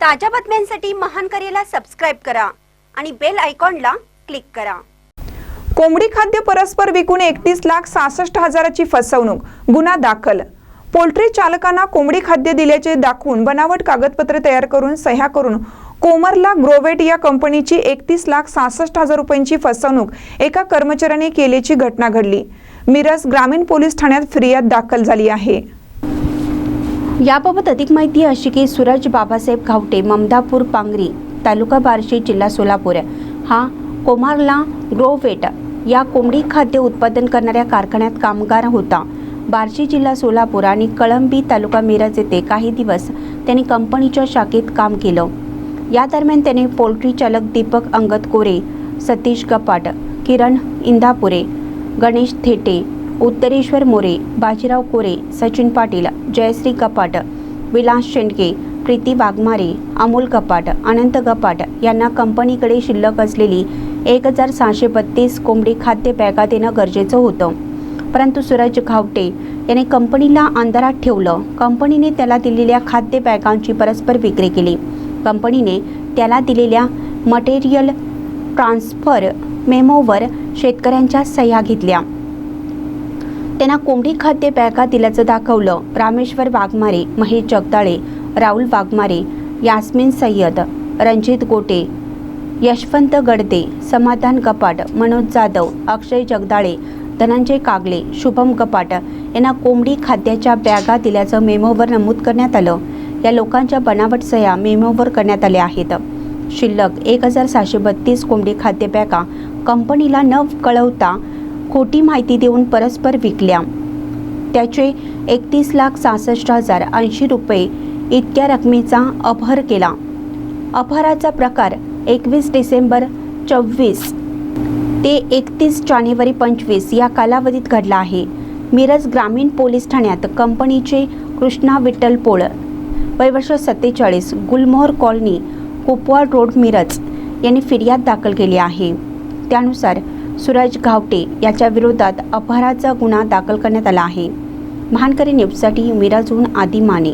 ताज्या बातम्यांसाठी महान करेला सबस्क्राईब करा आणि बेल आयकॉनला क्लिक करा. कोंबडी खाद्य परस्पर विकून एकतीस लाख सहासष्ट हजाराची फसवणूक गुन्हा दाखल. पोल्ट्री चालकांना कोंबडी खाद्य दिल्याचे दाखवून बनावट कागदपत्रे तयार करून सह्या करून कोमरला ग्रोवेट या कंपनीची एकतीस लाख सहासष्ट हजार रुपयांची फसवणूक एका कर्मचाऱ्याने केल्याची घटना घडली. मिरज ग्रामीण पोलीस ठाण्यात फिर्याद दाखल झाली आहे. याबाबत अधिक माहिती अशी की सूरज बाबासाहेब घावटे ममदापूर पांगरी तालुका बार्शी जिल्हा सोलापूर. हा कोमारला ग्रोवेट या कोंबडी खाद्य उत्पादन करणाऱ्या कारखान्यात कामगार होता. बार्शी जिल्हा सोलापूर आणि कळंबी तालुका मिरज येथे काही दिवस त्यांनी कंपनीच्या शाखेत काम केलं. या दरम्यान त्याने पोल्ट्री चालक दीपक अंगत कोरे सतीश गपाट किरण इंदापुरे गणेश थेटे उत्तरेश्वर मोरे बाजीराव कोरे सचिन पाटील जयश्री कपाट विलास शेंडके प्रीती वाघमारे अमोल कपाट अनंत कपाट यांना कंपनीकडे शिल्लक असलेली एक हजार सहाशे बत्तीस कोंबडी खाद्य बॅगा देणं गरजेचं होतं. परंतु सूरज घावटे याने कंपनीला अंधारात ठेवलं. कंपनीने त्याला दिलेल्या खाद्य बॅगांची परस्पर विक्री केली. कंपनीने त्याला दिलेल्या मटेरियल ट्रान्सफर मेमोवर शेतकऱ्यांच्या सह्या घेतल्या. त्यांना कोंबडी खाद्य बॅगा दिल्याचं दाखवलं. रामेश्वर वाघमारे महेश जगदाळे राहुल वाघमारे यास्मिन सय्यद रणजित गोटे यशवंत गडदे समाधान कपाट मनोज जाधव अक्षय जगदाळे धनंजय कागले शुभम कपाट यांना कोंबडी खाद्याच्या बॅगा दिल्याचं मेमोवर नमूद करण्यात आलं. या लोकांच्या बनावट सह्या मेमोवर करण्यात आल्या आहेत. शिल्लक एक हजार सहाशे बत्तीस कोंबडी खाद्य बॅगा कंपनीला न कळवता खोटी माहिती देऊन परस्पर विकल्या. त्याचे एकतीस लाख सहासष्ट हजार ऐंशी रुपये इतक्या रकमेचा अपहर केला. अपहराचा प्रकार एकवीस डिसेंबर चोवीस ते एकतीस जानेवारी पंचवीस या कालावधीत घडला आहे. मिरज ग्रामीण पोलीस ठाण्यात कंपनीचे कृष्णा विठ्ठल पोळ वयवर्ष सत्तेचाळीस गुलमोहर कॉलनी कुपवाड रोड मिरज यांनी फिर्याद दाखल केली आहे. त्यानुसार सूरज घावटे याच्या विरोधात अपहराचा गुन्हा दाखल करण्यात आला आहे. महानकरी न्यूजसाठी मिराजून आदी माने.